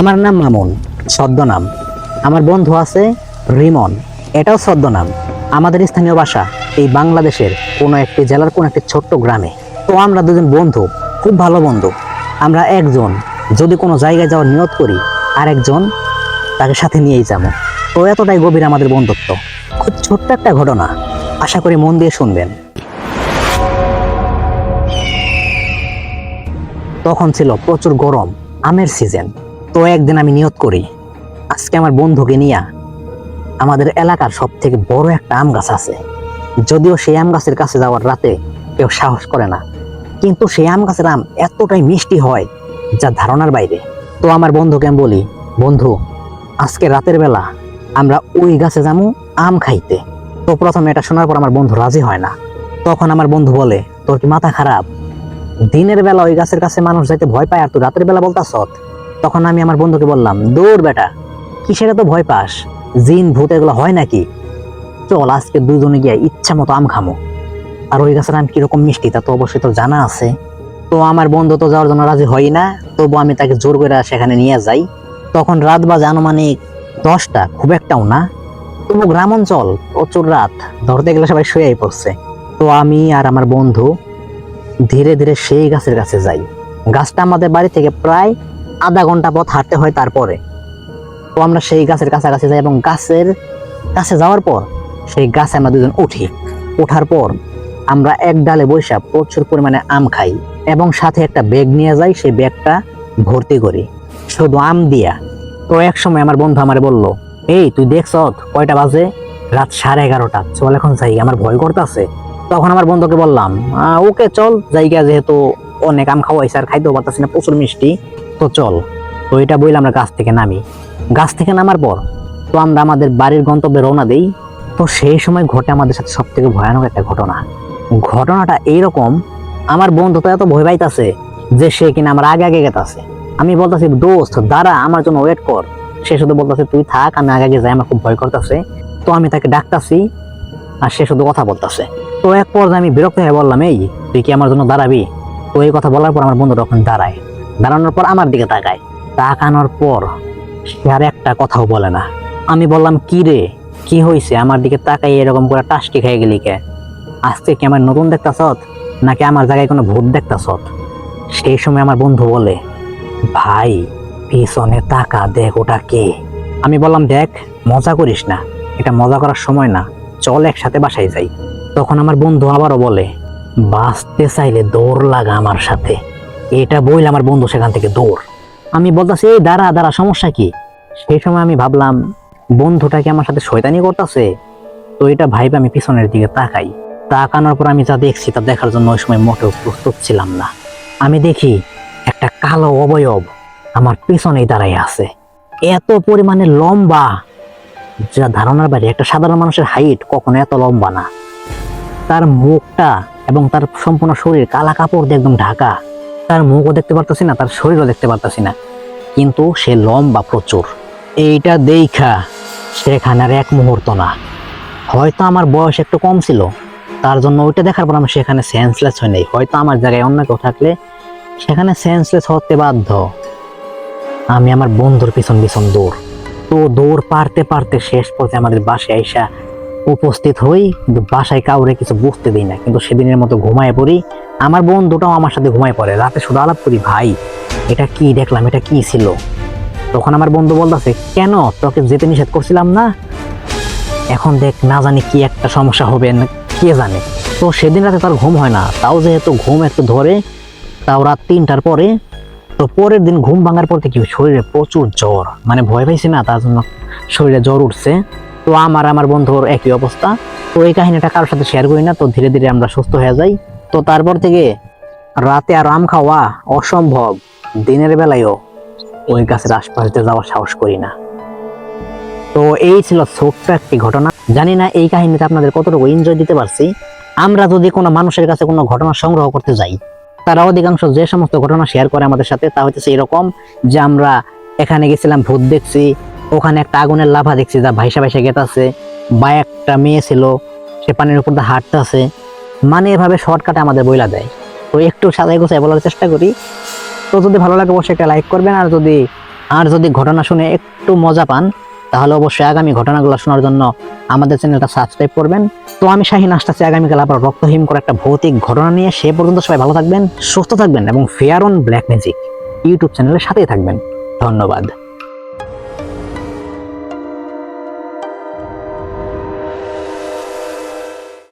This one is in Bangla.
আমার নাম মামুন ছদ্মনাম আমার বন্ধু আছে রিমন, এটাও ছদ্মনাম আমাদের স্থানীয় ভাষা এই বাংলাদেশের কোনো একটি জেলার কোনো একটি ছোট্ট গ্রামে। তো আমরা দুজন বন্ধু, খুব ভালো বন্ধু। আমরা একজন, যদি কোনো জায়গায় যাওয়ার নিয়ত করি আর একজন তাকে সাথে নিয়েই যাব। তো এতটাই গভীর আমাদের বন্ধুত্ব। খুব ছোট্ট একটা ঘটনা, আশা করি মন দিয়ে শুনবেন। তখন ছিল প্রচুর গরম, আমের সিজন তো একদিন আমি নিয়ত করি, আজকে আমার বন্ধুকে নিয়ে আমাদের এলাকার সব থেকে বড় একটা আম গাছ আছে। যদিও সেই আম গাছের কাছে যাওয়ার রাতে কেউ সাহস করে না, কিন্তু সেই আম গাছের আম এতটাই মিষ্টি হয় যা ধারণার বাইরে। তো আমার বন্ধুকে আমি বলি, বন্ধু, আজকে রাতের বেলা আমরা ওই গাছে যাব আম খাইতে। তো প্রথমে এটা শোনার পর আমার বন্ধু রাজি হয় না। তখন আমার বন্ধু বলে, তোর কি মাথা খারাপ? দিনের বেলা ওই গাছের কাছে মানুষ যাইতে ভয় পায় আর তুই রাতের বেলা বলতাস তখন আমি আমার বন্ধুকে বললাম দৌড় বেটা, কিসের তো ভয় পাস? জিন, ভূত, এগুলো হয় নাকি? চল, আজকে দুজনে গিয়ে ইচ্ছা মতো আম খামো। আর ওই গাছের আম কীরকম মিষ্টি তা তো অবশ্যই তো জানা আছে। তো আমার বন্ধু তো যাওয়ার জন্য রাজি হয় না তবু আমি তাকে জোর করে সেখানে নিয়ে যাই। তখন রাত বাজে আনুমানিক দশটা, খুব একটাও না। তবু গ্রাম অঞ্চল প্রচুর রাত, ধরতে গেলে সবাই শুয়েই পড়ছে। তো আমি আর আমার বন্ধু ধীরে ধীরে সেই গাছের কাছে যাই। গাছটা আমাদের বাড়ি থেকে প্রায় আধা ঘণ্টা পথ হাঁটতে হয় তারপরে। তো আমরা সেই গাছের কাছাকাছি যাই এবং গাছের কাছে যাওয়ার পর সেই গাছে আমরা দুজন উঠি। ওঠার পর আমরা এক ডালে বৈশা প্রচুর পরিমাণে আম খাই এবং সাথে একটা ব্যাগ নিয়ে যাই সেই ব্যাগটা ভর্তি করি। শুধু আম দিয়া। তো এক সময় আমার বন্ধু আমারে বলল এই তুই দেখছ কয়টা বাজে? রাত সাড়ে এগারোটা। চল এখন যাই আমার ভয় করতেছে। তখন আমার বন্ধুকে বললাম "আহ, ওকে চল জায়গা যেহেতু অনেক আম খাওয়াইছে আর খাইতেও পারতাছি না প্রচুর মিষ্টি। তো চল, তো এটা বইলে আমরা গাছ থেকে নামি। গাছ থেকে নামার পর তো আমরা আমাদের বাড়ির গন্তব্যে রওনা দেই। তো সেই সময় ঘটে আমাদের সাথে সব থেকে ভয়ানক একটা ঘটনা। ঘটনাটা এইরকম, আমার বন্ধু তো এত ভয় পাইতাছে যে সে কিনা আমার আগে আগে গেতাছে। আমি বলতাছি, দোস্ত, দাঁড়া, আমার জন্য ওয়েট কর। সে শুধু বলতেছে, তুই থাক, আমি আগে আগে যাই, আমার খুব ভয় করতেছে। তো আমি তাকে ডাকতাছি, আর সে শুধু কথা বলতেছে। তো এক পর্যায়ে আমি বিরক্ত হয়ে বললাম, এই, তুই কি আমার জন্য দাঁড়াবি? তো এই কথা বলার পর আমার বন্ধু তখন দাঁড়ায়। দাঁড়ানোর পর আমার দিকে তাকায়। তাকানোর পর সে আর একটা কথাও বলে না। আমি বললাম, কি রে? কি হয়েছে আমার দিকে তাকাই এরকম করে টাস্টি খেয়ে গেলি কে? আজকে কি আমার নতুন দেখতাছ নাকি আমার জায়গায় কোনো ভূত দেখতাছ সেই সময় আমার বন্ধু বলে, ভাই, পিছনে তাকা, দেখ ওটা কে? আমি বললাম, দেখ, মজা করিস না। এটা মজা করার সময় না। চল একসাথে বাসায় যাই। তখন আমার বন্ধু আবারও বলে, বাঁচতে চাইলে দৌড় লাগা আমার সাথে। এটা বইলে আমার বন্ধু সেখান থেকে দৌড়। আমি বলতেছি, এই, দাঁড়া দাঁড়া, সমস্যা কি? সেই সময় আমি ভাবলাম বন্ধুটাকে আমার সাথে শয়তানি করতেছে? তো এটা ভাইবে আমি পিছনের দিকে তাকাই। তাকানোর পর আমি যা দেখছি তা দেখার জন্য ওই সময় মোটেও প্রস্তুত ছিলাম না। আমি দেখি একটা কালো অবয়ব আমার পিছনেই দাঁড়াই আছে। এত পরিমাণে লম্বা, যা ধারণার বাইরে, একটা সাধারণ মানুষের হাইট কখনো এত লম্বা না। তার মুখটা এবং তার সম্পূর্ণ শরীর কালা কাপড় দিয়ে একদম ঢাকা। তার মুখও দেখতে পারতাছি না, তার শরীরও দেখতে পারতাছি না। কিন্তু সে লম্বা প্রচুর। এইটা দেখা সেখানে আর এক মুহূর্ত না। হয়তো আমার বয়স একটু কম ছিল। তার জন্য ওইটা দেখার পর আমি সেখানে সেন্সলেস হয় নাই। হয়তো আমার জায়গায় অন্য কেউ থাকলে সেখানে সেন্সলেস হতে বাধ্য। আমি আমার বন্ধুর পিছন পিছন দৌড়। তো দৌড় পারতে পারতে শেষ পথে আমাদের বাসায় আইসা উপস্থিত হই। কিন্তু বাসায় কাউরে কিছু বুঝতে দিই না। কিন্তু সেদিনের মতো ঘুমায় পড়ি। আমার বন্ধুটাও আমার সাথে ঘুমায় পড়ে। রাতে শুধু আলাপ করি, ভাই, এটা কি দেখলাম? এটা কি ছিল? তখন আমার বন্ধু বলতেছে, কেন? তোকে যেতে নিষেধ করছিলাম না? এখন দেখ, না জানি কি একটা সমস্যা হবে, না কে জানে। তো সেদিন রাতে তার ঘুম হয় না। তাও যেহেতু ঘুম একটু ধরে, তাও রাত তিনটার পরে, তো পরের দিন ঘুম ভাঙার পর থেকে শরীরে প্রচুর জ্বর। মানে ভয় পাইছি না, তার জন্য শরীরে জ্বর উঠছে। তো আমার আমার বন্ধুর একই অবস্থা। তো এই কাহিনীটা কারোর সাথে শেয়ার করি না, তো ধীরে ধীরে আমরা সুস্থ হয়ে যাই। তো তারপর থেকে রাতে আর আম খাওয়া অসম্ভব, দিনের বেলায়ও ওই গাছের আশপাশ যাওয়ার সাহস করি না। তো এই ছিল ছোট্ট একটি ঘটনা। জানি না এই কাহিনীতে আপনাদের কতটুকু এনজয় দিতে পারছি। আমরা যদি কোনো মানুষের কাছে কোনো ঘটনা সংগ্রহ করতে যাই, তারা অধিকাংশ যে সমস্ত ঘটনা শেয়ার করে আমাদের সাথে, তা হচ্ছে এরকম যে আমরা এখানে গেছিলাম, ভূত দেখছি, ওখানে একটা আগুনের লাভা দেখছি, যা ভাইসা ভাইসা গেতাছে, বা একটা মেয়ে ছিল, সে পানির উপর দিয়ে হাঁটতেছে মানে এভাবে শর্টকাটে আমাদের বইলা দেয়। তো একটু সাদাই গোছায় বলার চেষ্টা করি। তো যদি ভালো লাগে অবশ্যই একটা লাইক করবেন, আর যদি আর যদি ঘটনা শুনে একটু মজা পান, তাহলে অবশ্যই আগামী ঘটনাগুলো শোনার জন্য আমাদের চ্যানেলটা সাবস্ক্রাইব করবেন। তো আমি শাহিন আসতেছি আগামীকাল আবার রক্তহীন করে একটা ভৌতিক ঘটনা নিয়ে। সে পর্যন্ত সবাই ভালো থাকবেন, সুস্থ থাকবেন এবং fair on black magic YouTube চ্যানেলের সাথেই থাকবেন। ধন্যবাদ।